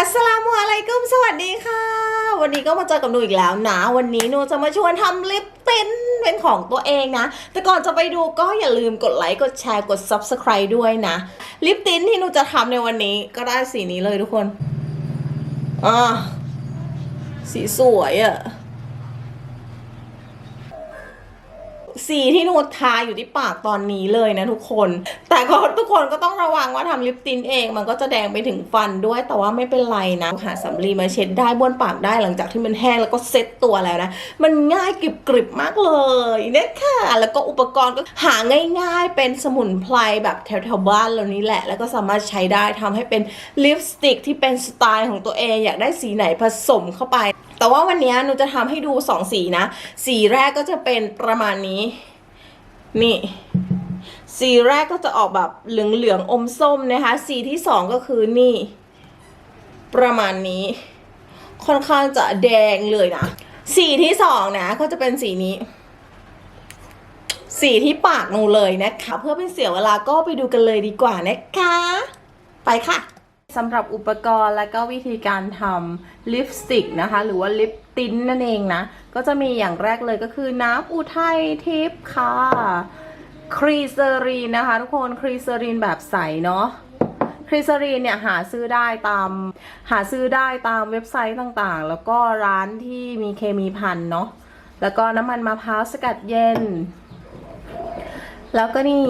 อัสสลามุอะลัยกุมสวัสดีค่ะ วันนี้ก็มาเจอกับหนูอีกแล้วนะ วันนี้หนูจะมาชวนทำลิปติ้นเป็นของตัวเองนะ แต่ก่อนจะไปดูก็อย่าลืมกดไลค์กดแชร์กด Subscribe ด้วยนะ ลิปติ้นที่หนูจะทำในวันนี้ก็ได้สีนี้เลยทุกคนอ่าสีสวยอะ สีที่นูทาอยู่ที่ปากตอนนี้เลยนะทุกคน แต่ก็ทุกคนก็ต้องระวังว่าทำลิปตินเอง มันก็จะแดงไปถึงฟันด้วย แต่ว่าไม่เป็นไรนะหาสำลีมาเช็ดได้บ้วนปากได้หลังจากที่มันแห้งแล้วก็เซ็ตตัวแล้วนะ มันง่ายกริบกริบๆมากเลยนะคะแล้วก็อุปกรณ์ก็หาง่าย ๆ เป็นสมุนไพรแบบแถวๆบ้านเรานี้แหละ แล้วก็สามารถใช้ได้ทำให้เป็นลิปสติกที่เป็นสไตล์ของตัวเอง อยากได้สีไหนผสมเข้าไป แต่ว่าวันนี้หนูจะทำให้ดูสองสีนะ สีแรกก็จะเป็นประมาณนี้ นี่ สีแรกก็จะออกแบบเหลืองๆอมส้มนะคะ สีที่สองก็คือนี่ ประมาณนี้ ค่อนข้างจะแดงเลยนะ สีที่สองนะก็จะเป็นสีนี้ สีที่ปากหนูเลยนะคะ เพื่อเป็นเสียเวลาก็ไปดูกันเลยดีกว่านะคะ ไปค่ะ สำหรับอุปกรณ์และก็วิธีการทำลิปสติกนะคะ หรือว่าลิปติ้นนั่นเองนะ ก็จะมีอย่างแรกเลยก็คือน้ำอุทัยทิพย์ค่ะ ครีเซอรีนนะคะ ทุกคนครีเซอรีนแบบใสเนาะครีเซอรีนเนี่ยหาซื้อได้ตาม หาซื้อได้ตามเว็บไซต์ต่างๆ แล้วก็ร้านที่มีเคมีพันเนาะแล้วก็น้ำมันมะพร้าวสกัดเย็น แล้วก็นี่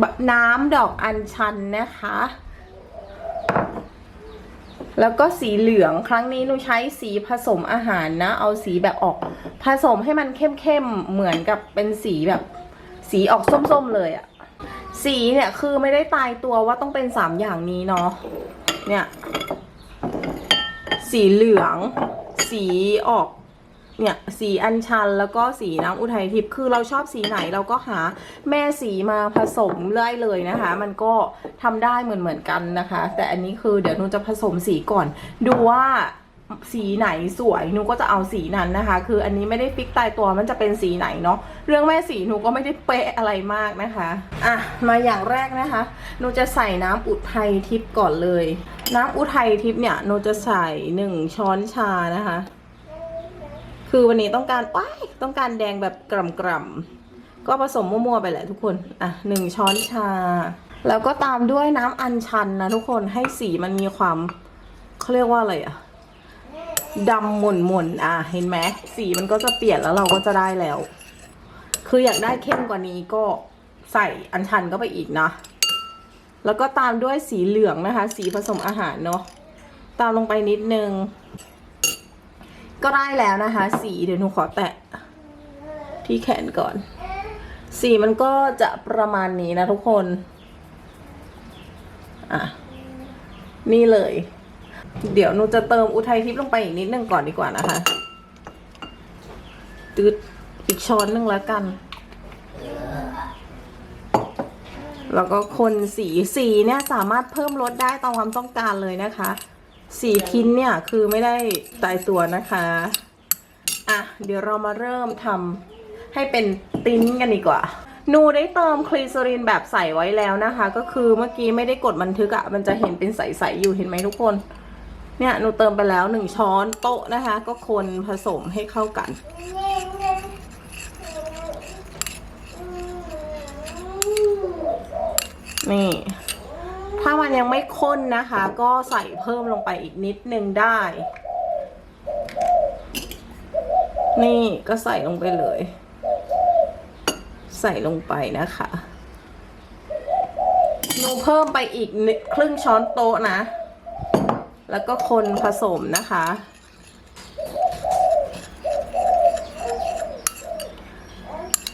บน้ำดอกอัญชันนะคะ แล้วก็สีเหลืองครั้งนี้หนูใช้สีผสมอาหารนะ เอาสีแบบออกผสมให้มันเข้มๆ เหมือนกับเป็นสีแบบ สีออกส้มๆเลยอะสีเนี่ยคือไม่ได้ตายตัวว่าต้องเป็นสามอย่างนี้เนาะเนี่ย สีเหลือง สีออก เนี่ยสีอัญชันแล้วก็สีน้ำอุทัยทิพย์คือเราชอบสีไหนเราก็หาแม่สีมาผสมได้เลยนะคะ มันก็ทำได้เหมือนเหมือนๆกันนะคะ แต่อันนี้คือเดี๋ยวหนูจะผสมสีก่อน ดูว่าสีไหนสวยหนูก็จะเอาสีนั้นนะคะ คืออันนี้ไม่ได้ฟิกตายตัวมันจะเป็นสีไหนเนาะเรื่องแม่สีหนูก็ไม่ได้เป๊ะอะไรมากนะคะอะมาอย่างแรกนะคะหนูจะใส่น้ำอุทัยทิพย์ก่อนเลย น้ำอุทัยทิพย์เนี่ยหนูจะใส่หนึ่งช้อนชานะคะ คือวันนี้ต้องการว้ายต้องการแดงแบบกร่ำๆก็ผสมมั่วๆไปแหละทุกคน อะหนึ่งช้อนชา แล้วก็ตามด้วยน้ำอัญชันนะทุกคนให้สีมันมีความเขาเรียกว่าอะไรอะดำหม่นหม่นๆอะ เห็นไหมสีมันก็จะเปลี่ยนแล้วเราก็จะได้แล้ว คืออยากได้เข้มกว่านี้ก็ใส่อัญชันก็ไปอีกนะ แล้วก็ตามด้วยสีเหลืองนะคะ สีผสมอาหารเนาะตามลงไปนิดนึง ก็ได้แล้วนะคะ สีเดี๋ยวหนูขอแตะ ที่แขนก่อน สีมันก็จะประมาณนี้นะทุกคน อะ นี่เลย เดี๋ยวหนูจะเติมอุทัยทิพย์ลงไปอีกนิดนึงก่อนดีกว่านะคะตืดอีกช้อนนึงแล้วกัน แล้วก็คนสีสีเนี่ยสามารถเพิ่มลดได้ตามความต้องการเลยนะคะ สีพินเนี่ยคือไม่ได้ตายตัวนะคะ อะ เดี๋ยวเรามาเริ่มทำให้เป็นติ้นกันดีกว่าหนูได้เติมคลีเซอรีนแบบใส่ไว้แล้วนะคะ ก็คือเมื่อกี้ไม่ได้กดบันทึกอะ่ะ มันจะเห็นเป็นใสๆอยู่เห็นไหมทุกคน เนี่ยหนูเติมไปแล้วหนึ่งช้อนโต๊ะนะคะ ก็คนผสมให้เข้ากัน นี่ ถ้ามันยังไม่ข้นนะคะ ก็ใส่เพิ่มลงไปอีกนิดนึงได้ นี่ก็ใส่ลงไปเลย ใส่ลงไปนะคะหนูเพิ่มไปอีกครึ่งช้อนโต๊ะนะ แล้วก็คนผสมนะคะ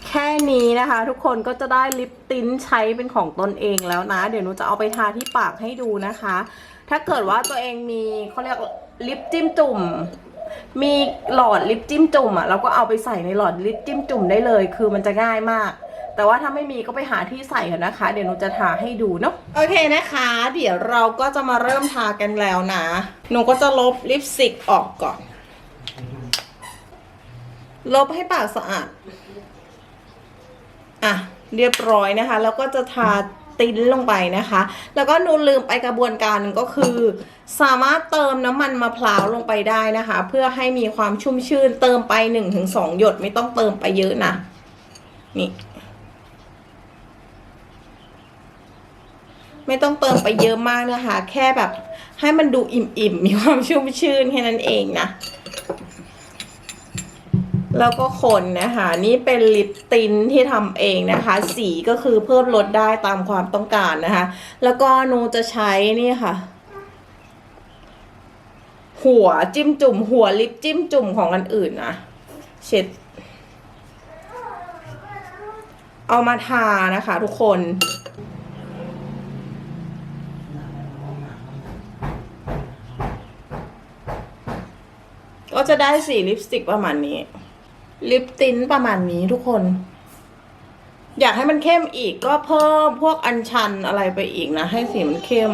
แค่ นี้นะคะ ทุกคนก็จะได้ลิปติ้นใช้เป็นของตนเองแล้วนะ เดี๋ยวหนูจะเอาไปทาที่ปากให้ดูนะคะ ถ้าเกิดว่าตัวเองมีเขาเรียกลิปจิ้มจุ่ม มีหลอดลิปจิ้มจุ่มอะเราก็เอาไปใส่ในหลอดลิปจิ้มจุ่มได้เลย คือมันจะง่ายมาก แต่ว่าถ้าไม่มีก็ไปหาที่ใส่เถอะนะคะ เดี๋ยวหนูจะทาให้ดูเนาะโอเคนะคะ เดี๋ยวเราก็จะมาเริ่มทากันแล้วนะหนูก็จะลบลิปสติกออกก่อน ลบให้ปากสะอาด อะเรียบร้อยนะคะ แล้วก็จะทาติ้นลงไปนะคะ แล้วก็นูลืมไปกระบวนการหนึ่งก็คือ สามารถเติมน้ำมันมะพร้าวลงไปได้นะคะ เพื่อให้มีความชุ่มชื่น เติมไป 1-2 หยดไม่ต้องเติมไปเยอะนะนี่ไม่ต้องเติมไปเยอะมากนะคะ แค่แบบให้มันดูอิ่มๆ มีความชุ่มชื่นแค่นั้นเองนะ แล้วก็คนนะคะ นี่เป็นลิปตินที่ทำเองนะคะ สีก็คือเพิ่มลดได้ตามความต้องการนะคะ แล้วก็นูจะใช้นี่ค่ะ หัวจิ้มจุ่ม หัวลิปจิ้มจุ่มของอันอื่นนะเช็ด เอามาทานะคะทุกคนก็จะได้สีลิปสติกประมาณนี้ ลิปตินประมาณนี้ทุกคน อยากให้มันเข้มอีกก็เพิ่มพวกอัญชันอะไรไปอีกนะ ให้สีมันเข้ม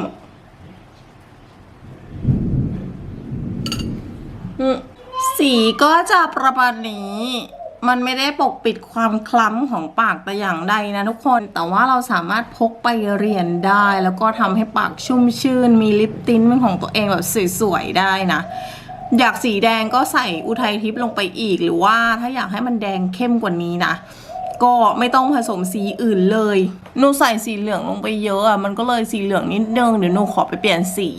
สีก็จะประมาณนี้ มันไม่ได้ปกปิดความคล้ำของปากแต่อย่างใดนะทุกคน แต่ว่าเราสามารถพกไปเรียนได้ แล้วก็ทำให้ปากชุ่มชื่น มีลิปตินเป็นของตัวเองแบบสวยๆได้นะ อยากสีแดงก็ใส่อุทัยทิพย์ลงไปอีก หรือว่าถ้าอยากให้มันแดงเข้มกว่านี้นะก็ไม่ต้องผสมสีอื่นเลยหนูใส่สีเหลืองลงไปเยอะอะมันก็เลยสีเหลืองนิดนึงเดี๋ยวหนูขอไปเปลี่ยนสี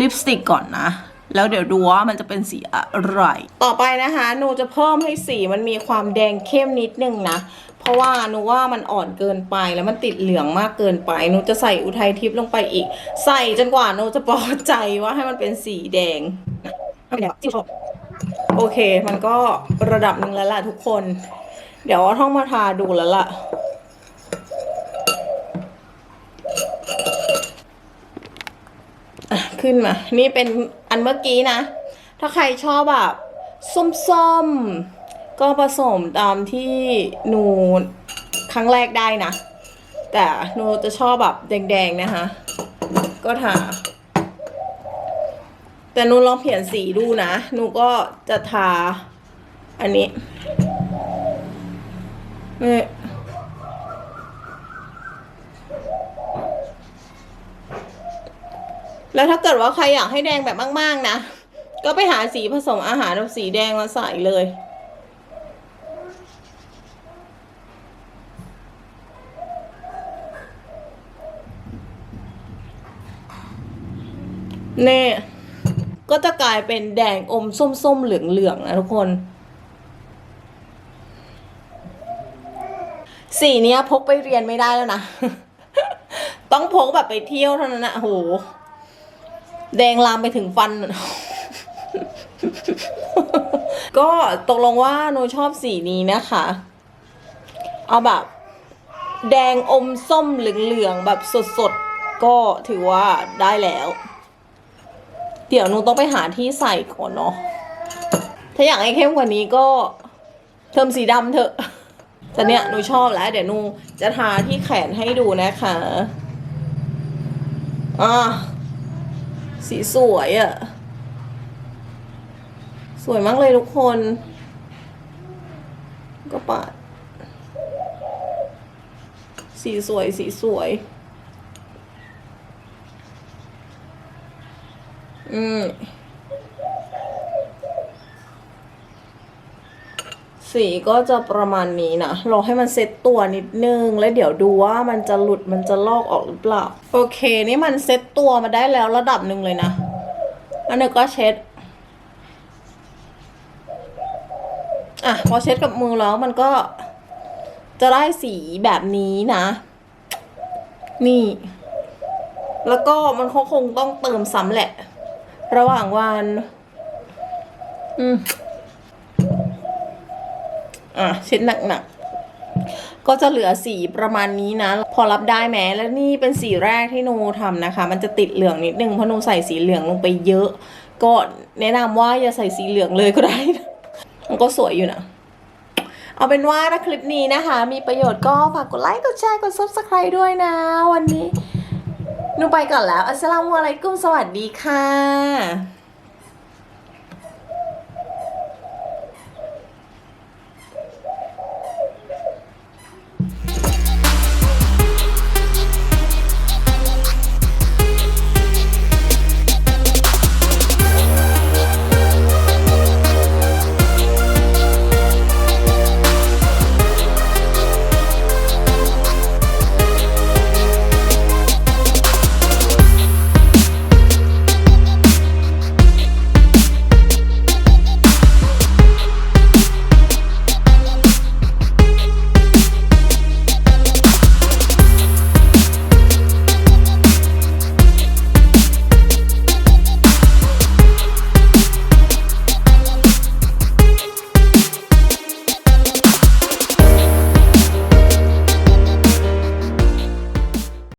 ลิปสติกก่อนนะแล้วเดี๋ยวดูว่ามันจะเป็นสีอะไร ต่อไปนะคะหนูจะเพิ่มให้สีมันมีความแดงเข้มนิดนึงนะ เพราะว่าหนูว่ามันอ่อนเกินไปแล้วมันติดเหลืองมากเกินไปหนูจะใส่อุทัยทิพย์ลงไปอีก ใส่จนกว่าหนูจะพอใจว่าให้มันเป็นสีแดง ไม่เป็นไรจิ้มชอบโอเค มันก็ระดับหนึ่งแล้วล่ะทุกคน เดี๋ยวท่องมาทาดูแล้วล่ะอะ ขึ้นมา นี่เป็นอันเมื่อกี้นะ ถ้าใครชอบแบบส้มๆ ก็ผสมตามที่หนูครั้งแรกได้นะ แต่หนูจะชอบแบบแดงๆนะคะ ก็ทา แต่หนูลองเปลี่ยนสีดูนะหนูก็จะทา อันนี้นี่แล้วถ้าเกิดว่าใครอยากให้แดงแบบมาก ๆ นะ ก็ไปหาสีผสมอาหารเอาสีแดงมาใส่เลยนี่ ก็จะกลายเป็นแดงอมส้มๆเหลืองๆนะทุกคน สีเนี้ยพกไปเรียนไม่ได้แล้วนะ ต้องพกแบบไปเที่ยวเท่านั้นนะโห แดงลามไปถึงฟัน ก็ตกลงว่าหนูชอบสีนี้นะคะ เอาแบบ แดงอมส้มเหลืองๆแบบสดๆ ก็ถือว่าได้แล้ว เดี๋ยวหนูต้องไปหาที่ใส่ก่อนเนาะ ถ้าอยากให้เข้มกว่านี้ก็เติมสีดำเถอะแต่เนี่ยหนูชอบแล้ว เดี๋ยวหนูจะทาที่แขนให้ดูนะคะอ่าสีสวยอะ่ะ สวยมากเลยทุกคน ก็ปาด สีสวยสีสวย อืมสีก็จะประมาณนี้นะรอให้มันเซ็ตตัวนิดนึง แล้วเดี๋ยวดูว่ามันจะหลุดมันจะลอกออกหรือเปล่า โอเค นี่มันเซ็ตตัวมาได้แล้วระดับหนึ่งเลยนะ อันนี้ก็เช็ด อะ พอเช็ดกับมือแล้วมันก็จะได้สีแบบนี้นะ นี่ แล้วก็มันคงคงต้องเติมซ้ำแหละ ระหว่างวัน อืม อะเช็ดหนักๆ ก็จะเหลือสีประมาณนี้นะ พอรับได้ไหมแล้วนี่เป็นสีแรกที่หนูทำนะคะ มันจะติดเหลืองนิดนึงเพราะหนูใส่สีเหลืองลงไปเยอะ ก็แนะนำว่าอย่าใส่สีเหลืองเลยก็ได้นะมันก็สวยอยู่นะเอาเป็นว่าถ้าคลิปนี้นะคะ มีประโยชน์ก็ฝากกดไลค์ กดแชร์ กด subscribe ด้วยนะ วันนี้ห นูไปก่อนแล้ว อัสสลามุอะลัยกุม สวัสดีค่ะ